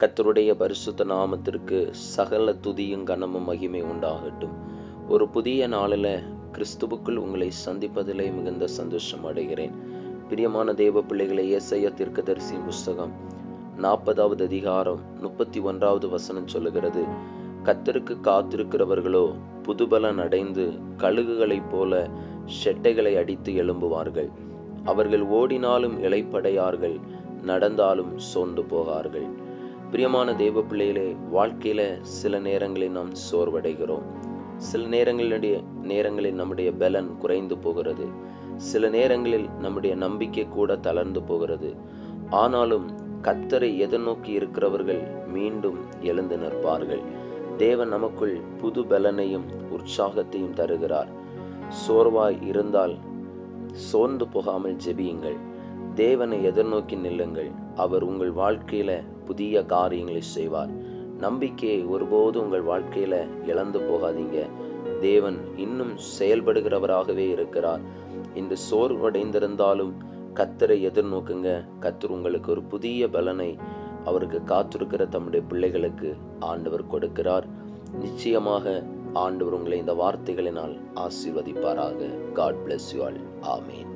கத்தருடைய பரிசுத்த நாமத்திற்கு சகல துதியும் கனமும் மகிமை உண்டாகட்டும். ஒரு புதிய நாளில் கிறிஸ்துவுக்குள் உங்களை சந்திப்பதிலே மிகுந்த சந்தோஷம் அடைகிறேன். பிரியமான தேவ பிள்ளைகளை ஏசைய தீர்க்கதரிசி புஸ்தகம் நாற்பதாவது அதிகாரம் முப்பத்தி ஒன்றாவது வசனம் சொல்லுகிறது கத்தருக்கு காத்திருக்கிறவர்களோ புதுபலன் அடைந்து கழுகுகளைப் போல ஷெட்டைகளை அடித்து எழும்புவார்கள். அவர்கள் ஓடினாலும் இளைப்படையார்கள் நடந்தாலும் சோர்ந்து போகார்கள். பிரியமான தேவ பிள்ளைகளே வாழ்க்கையில சில நேரங்களில் நாம் சோர்வடைகிறோம். சில நேரங்களுடைய நேரங்களில் நம்முடைய பலன் குறைந்து போகிறது. சில நேரங்களில் நம்முடைய நம்பிக்கை கூட தளர்ந்து போகிறது. ஆனாலும் கத்தரை எதிர்நோக்கி இருக்கிறவர்கள் மீண்டும் எழுந்து நிற்பார்கள். தேவன் நமக்குள் புது பலனையும் உற்சாகத்தையும் தருகிறார். சோர்வாய் இருந்தால் சோர்ந்து போகாமல் ஜெபியுங்கள். தேவனை எதிர்நோக்கி நில்லுங்கள். அவர் உங்கள் வாழ்க்கையில புதிய காரியங்களை செய்வார். நம்பிக்கையை ஒருபோதும் உங்கள் வாழ்க்கையில இழந்து போகாதீங்க. தேவன் இன்னும் செயல்படுகிறவராகவே இருக்கிறார். இன்று சோர்வடைந்திருந்தாலும் கத்தரை எதிர்நோக்குங்க. கத்தர் உங்களுக்கு ஒரு புதிய பலனை அவருக்கு காத்திருக்கிற தம்முடைய பிள்ளைகளுக்கு ஆண்டவர் கொடுக்கிறார். நிச்சயமாக ஆண்டவர் உங்களை இந்த வார்த்தைகளினால் ஆசீர்வதிப்பாராக. God bless you all amen